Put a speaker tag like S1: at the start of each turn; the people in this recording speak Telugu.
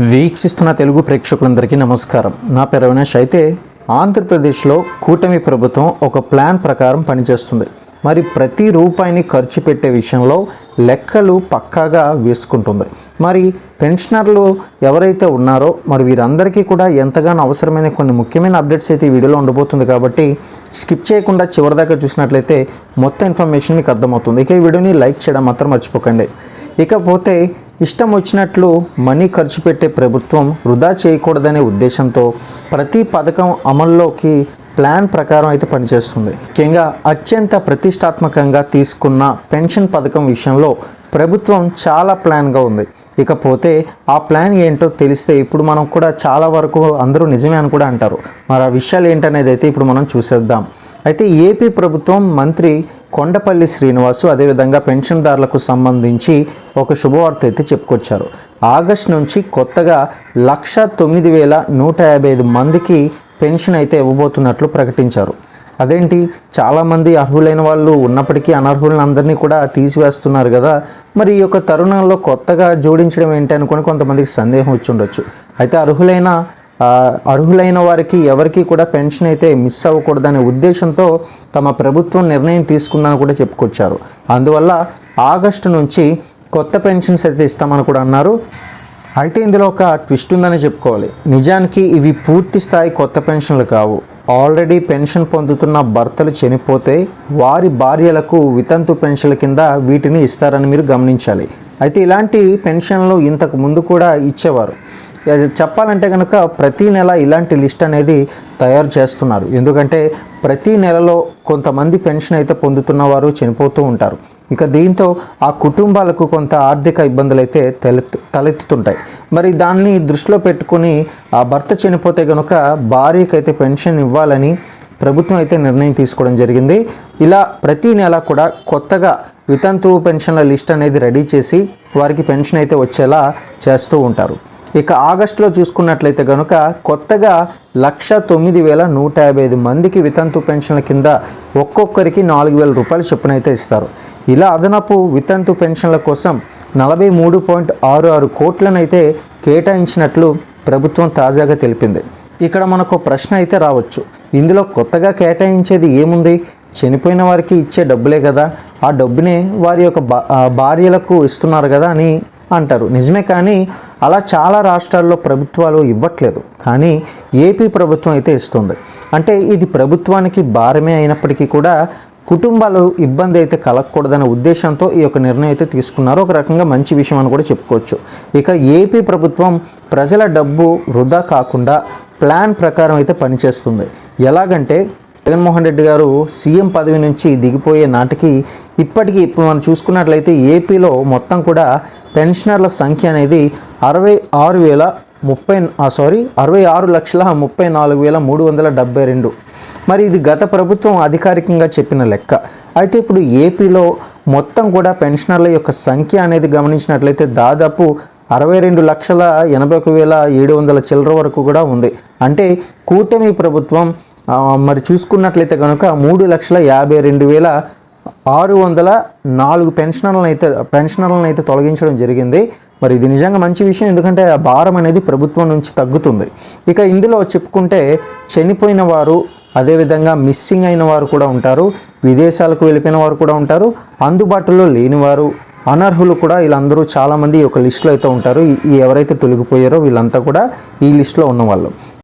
S1: వీక్షిస్తున్న తెలుగు ప్రేక్షకులందరికీ నమస్కారం. నా పేరు అవినాష్. అయితే ఆంధ్రప్రదేశ్లో కూటమి ప్రభుత్వం ఒక ప్లాన్ ప్రకారం పనిచేస్తుంది. మరి ప్రతి రూపాయిని ఖర్చు పెట్టే విషయంలో లెక్కలు పక్కాగా వేసుకుంటుంది. మరి పెన్షనర్లు ఎవరైతే ఉన్నారో మరి వీరందరికీ కూడా ఎంతగానో అవసరమైన కొన్ని ముఖ్యమైన అప్డేట్స్ అయితే ఈ వీడియోలో ఉండబోతుంది కాబట్టి స్కిప్ చేయకుండా చివరిదాకా చూసినట్లయితే మొత్తం ఇన్ఫర్మేషన్ మీకు అర్థమవుతుంది. ఇక ఈ వీడియోని లైక్ చేయడం మాత్రం మర్చిపోకండి. ఇకపోతే ఇష్టం వచ్చినట్లు మనీ ఖర్చు పెట్టే ప్రభుత్వం వృధా చేయకూడదనే ఉద్దేశంతో ప్రతి పథకం అమల్లోకి ప్లాన్ ప్రకారం అయితే పనిచేస్తుంది. ముఖ్యంగా అత్యంత ప్రతిష్టాత్మకంగా తీసుకున్న పెన్షన్ పథకం విషయంలో ప్రభుత్వం చాలా ప్లాన్గా ఉంది. ఇకపోతే ఆ ప్లాన్ ఏంటో తెలిస్తే ఇప్పుడు మనం కూడా చాలా వరకు అందరూ నిజమే అని కూడా అంటారు. మరి ఆ విషయాలు ఏంటనేది అయితే ఇప్పుడు మనం చూసేద్దాం. అయితే ఏపీ ప్రభుత్వం మంత్రి కొండపల్లి శ్రీనివాసు అదేవిధంగా పెన్షన్దారులకు సంబంధించి ఒక శుభవార్త అయితే చెప్పుకొచ్చారు. ఆగస్ట్ నుంచి కొత్తగా లక్ష తొమ్మిది వేల నూట యాభై ఐదు మందికి పెన్షన్ అయితే ఇవ్వబోతున్నట్లు ప్రకటించారు. అదేంటి? చాలామంది అర్హులైన వాళ్ళు ఉన్నప్పటికీ అనర్హులను అందరినీ కూడా తీసివేస్తున్నారు కదా. మరి ఈ యొక్క తరుణంలో కొత్తగా జోడించడం ఏంటి అనుకుని కొంతమందికి సందేహం వచ్చి ఉండొచ్చు. అయితే అర్హులైన అర్హులైన వారికి ఎవరికి కూడా పెన్షన్ అయితే మిస్ అవ్వకూడదనే ఉద్దేశంతో తమ ప్రభుత్వం నిర్ణయం తీసుకుందని కూడా చెప్పుకొచ్చారు. అందువల్ల ఆగస్టు నుంచి కొత్త పెన్షన్స్ అయితే ఇస్తామని కూడా అన్నారు. అయితే ఇందులో ఒక ట్విస్ట్ ఉందని చెప్పుకోవాలి. నిజానికి ఇవి పూర్తి స్థాయి కొత్త పెన్షన్లు కావు. ఆల్రెడీ పెన్షన్ పొందుతున్న భర్తలు చనిపోతే వారి భార్యలకు వితంతు పెన్షన్ల కింద వీటిని ఇస్తారని మీరు గమనించాలి. అయితే ఇలాంటి పెన్షన్లు ఇంతకు ముందు కూడా ఇచ్చేవారు. చెప్పాలంటే కనుక ప్రతి నెల ఇలాంటి లిస్ట్ అనేది తయారు చేస్తున్నారు. ఎందుకంటే ప్రతి నెలలో కొంతమంది పెన్షన్ అయితే పొందుతున్న వారు చనిపోతూ ఉంటారు. ఇక దీంతో ఆ కుటుంబాలకు కొంత ఆర్థిక ఇబ్బందులు అయితే తలెత్తు తలెత్తుతుంటాయి. మరి దాన్ని దృష్టిలో పెట్టుకుని ఆ భర్త చనిపోతే కనుక భార్యకైతే పెన్షన్ ఇవ్వాలని ప్రభుత్వం అయితే నిర్ణయం తీసుకోవడం జరిగింది. ఇలా ప్రతి నెల కూడా కొత్తగా వితంతువు పెన్షన్ల లిస్ట్ అనేది రెడీ చేసి వారికి పెన్షన్ అయితే వచ్చేలా చేస్తూ ఉంటారు. ఇక ఆగస్టులో చూసుకున్నట్లయితే కనుక కొత్తగా లక్ష తొమ్మిది వేల నూట యాభై ఐదు మందికి వితంతు పెన్షన్ల కింద ఒక్కొక్కరికి నాలుగు వేల రూపాయలు చొప్పున అయితే ఇస్తారు. ఇలా అదనపు వితంతు పెన్షన్ల కోసం నలభై మూడు పాయింట్ ఆరు ఆరు కోట్లను అయితే కేటాయించినట్లు ప్రభుత్వం తాజాగా తెలిపింది. ఇక్కడ మనకు ప్రశ్న అయితే రావచ్చు. ఇందులో కొత్తగా కేటాయించేది ఏముంది? చనిపోయిన వారికి ఇచ్చే డబ్బులే కదా. ఆ డబ్బునే వారి యొక్క భార్యలకు ఇస్తున్నారు కదా అని అంటారు. నిజమే కానీ అలా చాలా రాష్ట్రాల్లో ప్రభుత్వాలు ఇవ్వట్లేదు. కానీ ఏపీ ప్రభుత్వం అయితే ఇస్తుంది. అంటే ఇది ప్రభుత్వానికి భారమే అయినప్పటికీ కూడా కుటుంబాలు ఇబ్బంది అయితే కలగకూడదనే ఉద్దేశంతో ఈ యొక్క నిర్ణయం అయితే తీసుకున్నారు. ఒక రకంగా మంచి విషయం అని కూడా చెప్పుకోవచ్చు. ఇక ఏపీ ప్రభుత్వం ప్రజల డబ్బు వృధా కాకుండా ప్లాన్ ప్రకారం అయితే పనిచేస్తుంది. ఎలాగంటే జగన్మోహన్ రెడ్డి గారు సీఎం పదవి నుంచి దిగిపోయే నాటికి ఇప్పటికీ ఇప్పుడు మనం చూసుకున్నట్లయితే ఏపీలో మొత్తం కూడా పెన్షనర్ల సంఖ్య అనేది అరవై ఆరు వేల ముప్పై సారీ అరవై ఆరు లక్షల ముప్పై నాలుగు వేల మూడు వందల డెబ్బై రెండు. మరి ఇది గత ప్రభుత్వం అధికారికంగా చెప్పిన లెక్క. అయితే ఇప్పుడు ఏపీలో మొత్తం కూడా పెన్షనర్ల యొక్క సంఖ్య అనేది గమనించినట్లయితే దాదాపు అరవై రెండు లక్షల ఎనభై ఒక వేల ఏడు వందల చిల్లర వరకు కూడా ఉంది. అంటే కూటమి ప్రభుత్వం మరి చూసుకున్నట్లయితే కనుక మూడు లక్షల యాభై రెండు వేల ఆరు వందల నాలుగు పెన్షనర్లను అయితే పెన్షనర్లను అయితే తొలగించడం జరిగింది. మరి ఇది నిజంగా మంచి విషయం ఎందుకంటే ఆ భారం అనేది ప్రభుత్వం నుంచి తగ్గుతుంది. ఇక ఇందులో చెప్పుకుంటే చనిపోయిన వారు అదేవిధంగా మిస్సింగ్ అయిన వారు కూడా ఉంటారు విదేశాలకు వెళ్ళిపోయిన వారు కూడా ఉంటారు అందుబాటులో లేనివారు అనర్హులు కూడా వీళ్ళందరూ చాలామంది ఈ యొక్క లిస్టులో అయితే ఉంటారు. ఎవరైతే తొలగిపోయారో వీళ్ళంతా కూడా ఈ లిస్టులో ఉన్నవాళ్ళు